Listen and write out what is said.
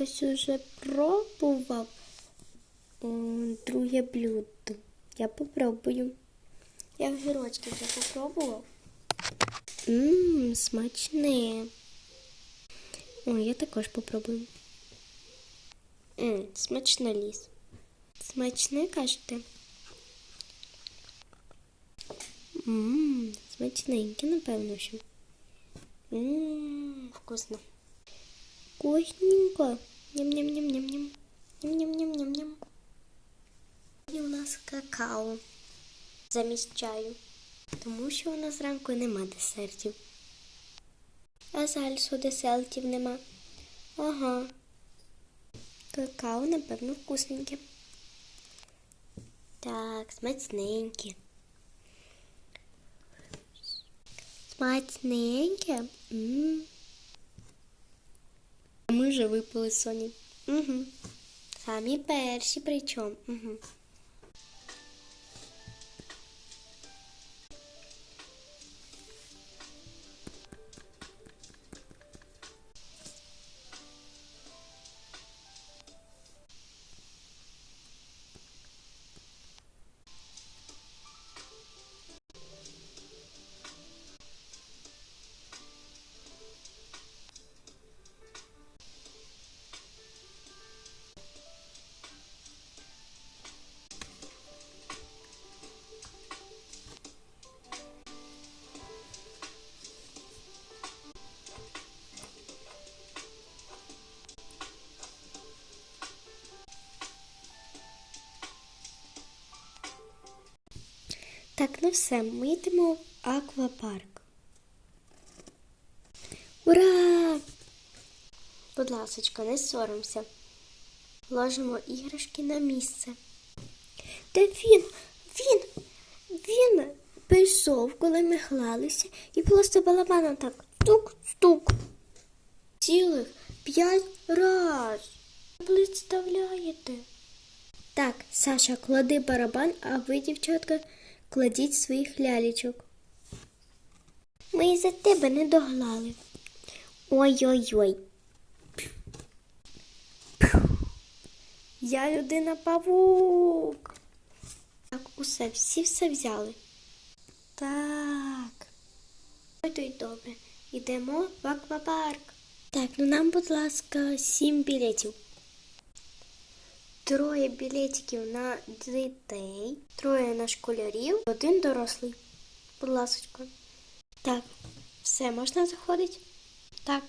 хтось уже пробував О, друге блюдо. Я попробую. Я огірочки вже попробував. Ммм, смачне. О, я також попробую. Ммм, смачне ліс. Смачне, кажете? Ммм, смачненьке, напевно, що. Ммм, вкусно. Вкусненько. Ням-ням-ням-ням-ням. Ням-ням-ням-ням-ням. І у нас какао. Замість чаю. Тому що у нас зранку нема десертів. А зальсу десертів нема. Ага. Какао, напевно, вкусненьке. Так, смачненьке. Смачненьке. М. Вже випили Соні. Угу. Самі перші причому. Угу. Так, ну все, ми йдемо в аквапарк. Ура! Будь ласочка, не соромся. Ложимо іграшки на місце. Де він? Він! Він пішов, коли ми гралися, і просто балабаном так тук-стук. Цілих п'ять раз. Представляєте? Так, Саша, клади барабан, а ви, дівчатка, кладіть своїх лялечок. Ми і за тебе не доглали. Ой-ой-ой. Я людина павук. Так, усе, всі все взяли. Так. Ой, то й добре. Йдемо в аквапарк. Так, ну нам, будь ласка, сім білетів. Троє білетиків на дітей, троє на школярів, один дорослий. Будь ласочка. Так, все, можна заходити? Так.